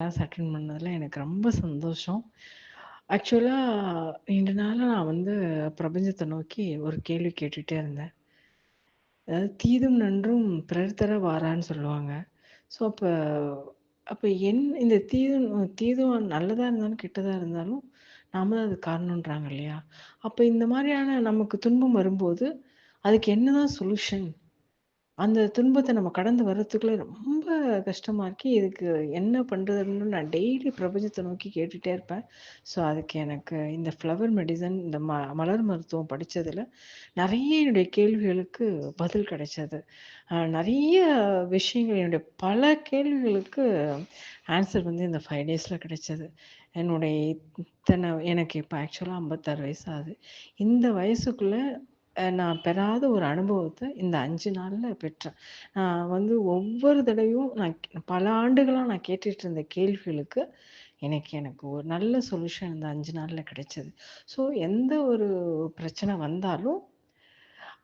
Class attend பண்ணதில் எனக்கு ரொம்ப சந்தோஷம். ஆக்சுவலாக ரெண்டு நாளாக நான் வந்து பிரபஞ்சத்தை நோக்கி ஒரு கேள்வி கேட்டுகிட்டே இருந்தேன். அதாவது தீதும் நன்றும் பிறர் தர வாரான்னு சொல்லுவாங்க. ஸோ அப்போ அப்போ என் இந்த தீதும் தீதும் நல்லதாக இருந்தாலும், கெட்டதாக இருந்தாலும், நாம தான் அது காரணன்றாங்க இல்லையா? அப்போ இந்த மாதிரியான நமக்கு துன்பம் வரும்போது, அதுக்கு என்னதான் சொல்யூஷன்? அந்த துன்பத்தை நம்ம கடந்து வர்றதுக்குள்ள ரொம்ப கஷ்டமா இருக்கு. இதுக்கு என்ன பண்றதுன்னு நான் டெய்லி பிரபஞ்சத்தை நோக்கி கேட்டுட்டே இருப்பேன். ஸோ அதுக்கு எனக்கு இந்த ஃப்ளவர் மெடிசன், இந்த ம மலர் மருத்துவம் படித்ததில் நிறைய என்னுடைய கேள்விகளுக்கு பதில் கிடைச்சது. நிறைய விஷயங்கள் என்னுடைய பல கேள்விகளுக்கு ஆன்சர் வந்து இந்த ஃபைவ் டேஸில் கிடைச்சது. என்னுடைய இத்தனை எனக்கு இப்போ ஆக்சுவலாக ஐம்பத்தாறு வயசு ஆகுது. இந்த வயசுக்குள்ள நான் பெறாத ஒரு அனுபவத்தை இந்த அஞ்சு நாளில் பெற்றேன். நான் வந்து ஒவ்வொரு தடவையும் நான் பல ஆண்டுகளாக நான் கேட்டுட்டு இருந்த கேள்விகளுக்கு, எனக்கு எனக்கு ஒரு நல்ல சொல்யூஷன் இந்த அஞ்சு நாளில் கிடைச்சது. ஸோ எந்த ஒரு பிரச்சனை வந்தாலும்,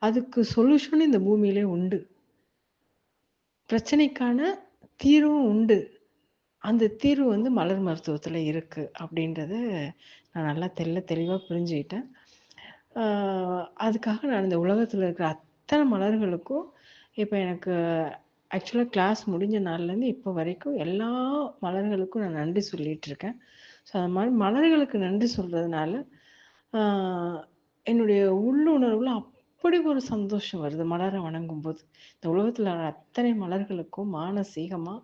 அதுக்கு சொல்யூஷன் இந்த பூமியிலே உண்டு. பிரச்சனைக்கான தீர்வும் உண்டு. அந்த தீர்வு வந்து மலர் மருத்துவத்தில் இருக்குது அப்படின்றத நான் நல்லா தெள்ள தெளிவாக புரிஞ்சுக்கிட்டேன். அதுக்காக நான் இந்த உலகத்தில் இருக்கிற அத்தனை மலர்களுக்கும் இப்போ எனக்கு ஆக்சுவலாக கிளாஸ் முடிஞ்ச நாள்லேருந்து இப்போ வரைக்கும் எல்லா மலர்களுக்கும் நான் நன்றி சொல்லிட்டு இருக்கேன். ஸோ அது மாதிரி மலர்களுக்கு நன்றி சொல்கிறதுனால என்னுடைய உள்ளுணர்வில் அப்படி ஒரு சந்தோஷம் வருது மலரை வணங்கும்போது. இந்த உலகத்தில் அத்தனை மலர்களுக்கும் மானசீகமாக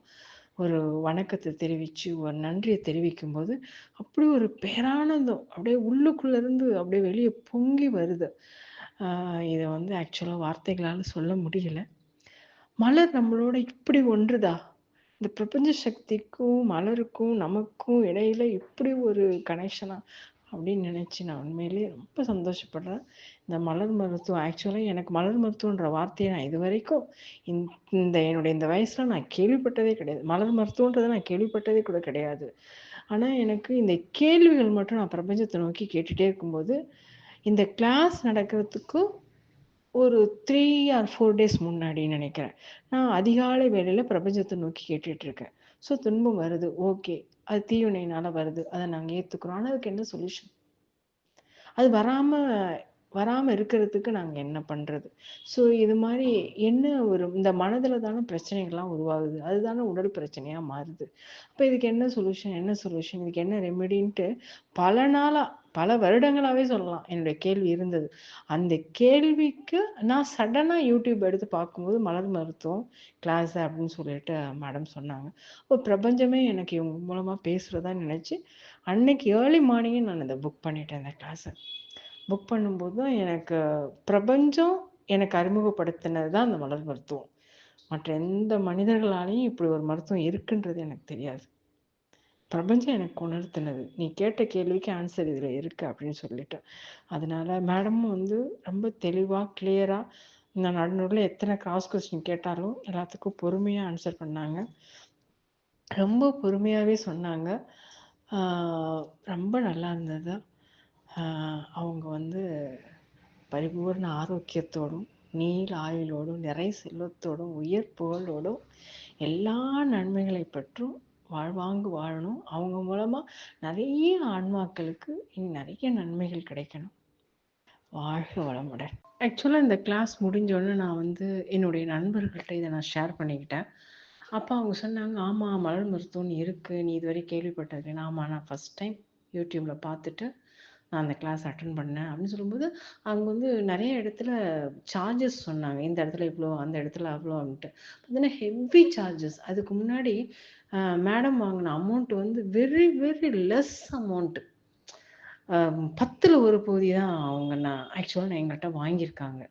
ஒரு வணக்கத்தை தெரிவித்து ஒரு நன்றிய தெரிவிக்கும்போது, அப்படி ஒரு பேரானந்தம் அப்படியே உள்ளுக்குள்ளேருந்து அப்படியே வெளியே பொங்கி வருது. இதை வந்து ஆக்சுவலாக வார்த்தைகளால் சொல்ல முடியல. மலர் நம்மளோட இப்படி ஒன்றுதா? இந்த பிரபஞ்ச சக்திக்கும், மலருக்கும், நமக்கும் இடையில இப்படி ஒரு கனெக்ஷனா? அப்படின்னு நினச்சி நான் உண்மையிலேயே ரொம்ப சந்தோஷப்படுறேன். இந்த மலர் மருத்துவம் ஆக்சுவலாக எனக்கு மலர் மருத்துவன்ற வார்த்தையை நான் இதுவரைக்கும் இந்த என்னுடைய இந்த வயசில் நான் கேள்விப்பட்டதே கிடையாது. மலர் மருத்துவன்றதை நான் கேள்விப்பட்டதே கூட கிடையாது. ஆனால் எனக்கு இந்த கேள்விகள் மட்டும் நான் பிரபஞ்சத்தை நோக்கி கேட்டுகிட்டே இருக்கும்போது, இந்த கிளாஸ் நடக்கிறதுக்கு ஒரு த்ரீ ஆர் ஃபோர் டேஸ் முன்னாடி நினைக்கிறேன். நான் அதிகாலை வேலையில் பிரபஞ்சத்தை நோக்கி கேட்டுட்ருக்கேன் ஸோ துன்பம் வருது. ஓகே. அது தீவினையினால வருது. அதை நாங்கள் ஏற்றுக்கிறோம் ஆனால் அதுக்கு என்ன சொல்யூஷன்? அது வராமல் வராம இருக்கிறதுக்கு நாங்க என்ன பண்றது? ஸோ இது மாதிரி என்ன ஒரு இந்த மனதில் தானே பிரச்சனைகள்லாம் உருவாகுது. அதுதானே உடல் பிரச்சனையா மாறுது. அப்ப இதுக்கு என்ன சொல்யூஷன்? என்ன சொல்யூஷன்? இதுக்கு என்ன ரெமெடின்ட்டு பல நாளா, பல வருடங்களாவே சொல்லலாம். என்னுடைய கேள்வி இருந்தது. அந்த கேள்விக்கு நான் சடனா யூடியூப் எடுத்து பார்க்கும்போது, மலர் மருத்துவம் கிளாஸ் அப்படின்னு சொல்லிட்டு மேடம் சொன்னாங்க. இப்போ பிரபஞ்சமே எனக்கு இவங்க மூலமா பேசுறதா நினைச்சு, அன்னைக்கு ஏர்லி மார்னிங்கே நான் இதை புக் பண்ணிட்டேன் இந்த கிளாஸை புக் பண்ணும்போது தான் எனக்கு பிரபஞ்சம் எனக்கு அறிமுகப்படுத்தினது தான் அந்த மலர் மருத்துவம். மற்ற எந்த மனிதர்களாலையும் இப்படி ஒரு மருத்துவம் இருக்குன்றது எனக்கு தெரியாது. பிரபஞ்சம் எனக்கு உணர்த்தினது. நீ கேட்ட கேள்விக்கு ஆன்சர் இதில் இருக்கு அப்படின்னு சொல்லிட்டு. அதனால மேடமும் வந்து ரொம்ப தெளிவாக கிளியராக இந்த நடு எத்தனை கிராஸ் கொஸ்டின் கேட்டாலும் எல்லாத்துக்கும் பொறுமையாக ஆன்சர் பண்ணாங்க. ரொம்ப பொறுமையாகவே சொன்னாங்க. ரொம்ப நல்லா இருந்தது. அவங்க வந்து பரிபூர்ண ஆரோக்கியத்தோடும், நீள் ஆயுளோடும், நிறை செல்வத்தோடும், உயர் புகழோடும், எல்லா நன்மைகளை பற்றும் வாழ்வாங்கு வாழணும். அவங்க மூலமாக நிறைய ஆன்மாக்களுக்கு இனி நிறைய நன்மைகள் கிடைக்கணும். வாழ்க வளமுடன். ஆக்சுவலாக இந்த கிளாஸ் முடிஞ்சோடனே நான் வந்து என்னுடைய நண்பர்கள்ட்ட இதை நான் ஷேர் பண்ணிக்கிட்டேன். அப்போ அவங்க சொன்னாங்க, ஆமாம் மலர் மருத்துவம்னு இருக்குது நீ இதுவரை கேள்விப்பட்டிருக்கேன் ஆமாம் நான் ஃபர்ஸ்ட் டைம் யூடியூப்பில் பார்த்துட்டு நான் அந்த கிளாஸ் அட்டன் பண்ணேன் அப்படின்னு சொல்லும்போது, அவங்க வந்து நிறைய இடத்துல சார்ஜஸ் சொன்னாங்க. இந்த இடத்துல இவ்வளோ அந்த இடத்துல அவ்ளோன்ட்டு. பார்த்தீங்கன்னா ஹெவி சார்ஜஸ். அதுக்கு முன்னாடி மேடம் வாங்கின அமௌண்ட் வந்து வெரி வெரி லெஸ் அமௌண்ட்டு பத்தில் ஒரு பகுதி தான் அவங்க நான் ஆக்சுவலாக நான் எங்கள்கிட்ட வாங்கியிருக்காங்க.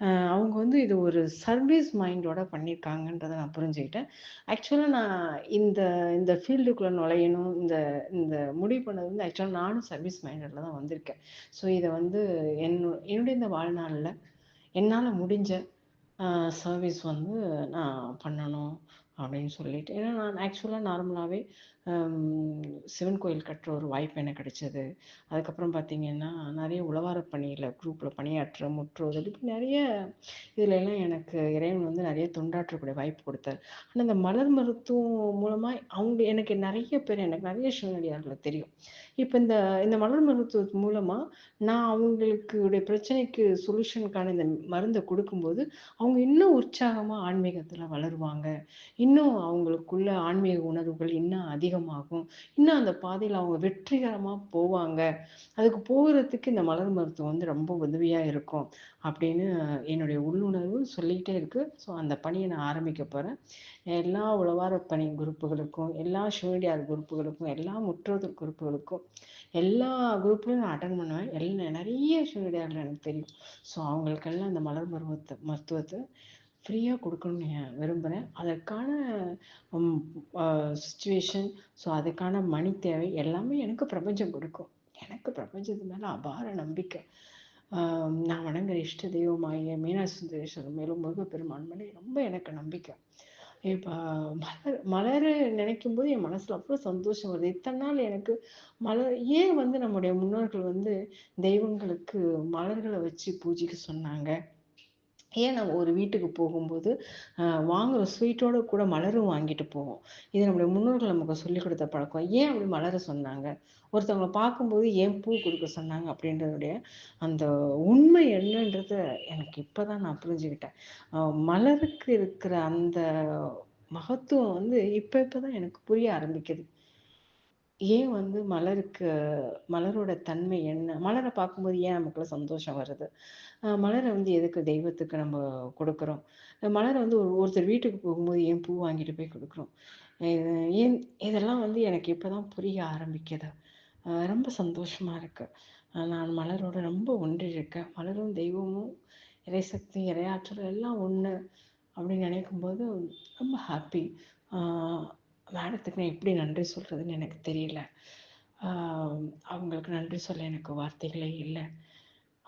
அவங்க வந்து இது ஒரு சர்வீஸ் மைண்டோட பண்ணியிருக்காங்கன்றத நான் புரிஞ்சுக்கிட்டேன். ஆக்சுவலாக நான் இந்த இந்த ஃபீல்டுக்குள்ளே நுழையணும், இந்த இந்த முடிவு பண்ணது வந்து ஆக்சுவலாக நானும் சர்வீஸ் மைண்டில் தான் வந்திருக்கேன். ஸோ இதை வந்து என்னு என்னுடைய இந்த வாழ்நாளில் என்னால் முடிஞ்ச சர்வீஸ் வந்து நான் பண்ணணும் அப்படின்னு சொல்லிட்டு. ஏன்னா நான் ஆக்சுவலாக நார்மலாகவே சிவன் கோயில் கட்டுற ஒரு வாய்ப்பு எனக்கு கிடைச்சது. அதுக்கப்புறம் பார்த்தீங்கன்னா நிறைய உழவார பணியில் குரூப்பில் பணியாற்ற முற்றுவது இப்படி நிறைய இதுல எல்லாம் எனக்கு இறைவன் வந்து நிறைய தொண்டாற்றக்கூடிய வாய்ப்பு கொடுத்தார். ஆனால் இந்த மலர் மருத்துவம் மூலமாக அவங்க எனக்கு நிறைய பேர் எனக்கு நிறைய சிவனடியார்களை தெரியும். இப்போ இந்த இந்த மலர் மருத்துவத்து மூலமாக நான் அவங்களுக்கு உடைய பிரச்சனைக்கு சொல்யூஷனுக்கான இந்த மருந்தை கொடுக்கும்போது அவங்க இன்னும் உற்சாகமாக ஆன்மீகத்தில் வளருவாங்க. இன்னும் அவங்களுக்குள்ள ஆன்மீக உணர்வுகள் இன்னும் அதிகமாகும். இன்னும் அந்த பாதையில் அவங்க வெற்றிகரமாக போவாங்க. அதுக்கு போகிறதுக்கு இந்த மலர் மருத்துவம் வந்து ரொம்ப உதவியாக இருக்கும் அப்படின்னு என்னுடைய உள்ளுணர்வு சொல்லிக்கிட்டே இருக்குது ஸோ அந்த பணியை நான் ஆரம்பிக்க போகிறேன் எல்லா உழவார பணி குரூப்புகளுக்கும் எல்லா சிவனடியார் குரூப்புகளுக்கும் எல்லா முற்றோதர் குரூப்புகளுக்கும் எல்லா குரூப்லையும் நான் அட்டன் பண்ணுவேன். எல்லாம் நிறைய சிவனடியார்கள் எனக்கு தெரியும். ஸோ அவங்களுக்கெல்லாம் அந்த மலர் மருத்துவத்தை மருத்துவத்தை ஃப்ரீயாக கொடுக்கணும்னு நான் விரும்புகிறேன் அதற்கான சுச்சுவேஷன் ஸோ அதுக்கான மணி தேவை எல்லாமே எனக்கு பிரபஞ்சம் கொடுக்கும். எனக்கு பிரபஞ்சத்து மேலே அபார நம்பிக்கை. நான் வணங்குற இஷ்ட தெய்வமாகிய மீனா சுந்தரேஸ்வரர் மேலும் முருகப்பெருமான் மேலே ரொம்ப எனக்கு நம்பிக்கை. இப்போ மலர் மலர் நினைக்கும் போது என் மனசில் அவ்வளோ சந்தோஷம் வருது. இத்தனை நாள் எனக்கு மலர் ஏன் வந்து நம்முடைய முன்னோர்கள் வந்து தெய்வங்களுக்கு மலர்களை வச்சு பூஜைக்கு சொன்னாங்க? ஏன் நம்ம ஒரு வீட்டுக்கு போகும்போது வாங்குகிற வாங்குற ஸ்வீட்டோட கூட மலரும் வாங்கிட்டு போவோம். இது நம்முடைய முன்னோர்கள் நமக்கு சொல்லிக் கொடுத்த பழக்கம். ஏன் அப்படி மலர சொன்னாங்க? ஒருத்தவங்களை பார்க்கும்போது ஏன் பூ கொடுக்க சொன்னாங்க? அப்படின்றதுடைய அந்த உண்மை என்னன்றத எனக்கு இப்போ தான் நான் புரிஞ்சுக்கிட்டேன். மலருக்கு இருக்கிற அந்த மகத்துவம் வந்து இப்போ இப்போ தான் எனக்கு புரிய ஆரம்பிக்குது. ஏன் வந்து மலருக்கு மலரோட தன்மை என்ன? மலரை பார்க்கும்போது ஏன் நமக்குள்ள சந்தோஷம் வருது? மலரை வந்து எதுக்கு தெய்வத்துக்கு நம்ம கொடுக்குறோம்? மலரை வந்து ஒரு ஒருத்தர் வீட்டுக்கு போகும்போது ஏன் பூ வாங்கிட்டு போய் கொடுக்குறோம்? ஏன் இதெல்லாம் வந்து எனக்கு இப்பதான் புரிய ஆரம்பிக்குது. ரொம்ப சந்தோஷமா இருக்கு. நான் மலரோட ரொம்ப ஒன்றி இருக்கேன் மலரும் தெய்வமும் இறைசக்தி இறையாற்றல் எல்லாம் ஒன்று அப்படின்னு நினைக்கும் போது ரொம்ப ஹாப்பி மேடத்துக்கு நான் எப்படி நன்றி சொல்கிறதுன்னு எனக்கு தெரியல. அவங்களுக்கு நன்றி சொல்ல எனக்கு வார்த்தைகளே இல்லை.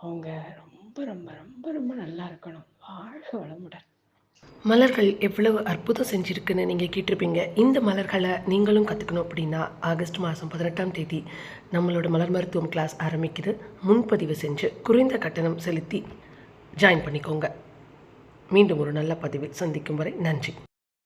அவங்க ரொம்ப ரொம்ப ரொம்ப ரொம்ப நல்லா இருக்கணும். வாழ்க வளமுடன். மலர்கள் எவ்வளவு அற்புதம் செஞ்சுருக்குன்னு நீங்கள் கேட்டிருப்பீங்க. இந்த மலர்களை நீங்களும் கற்றுக்கணும் அப்படின்னா ஆகஸ்ட் மாதம் பதினெட்டாம் தேதி நம்மளோட மலர் மருத்துவம் கிளாஸ் ஆரம்பிக்குது. முன்பதிவு செஞ்சு குறைந்த கட்டணம் செலுத்தி ஜாயின் பண்ணிக்கோங்க. மீண்டும் ஒரு நல்ல பதிவில் சந்திக்கும் வரை நன்றி.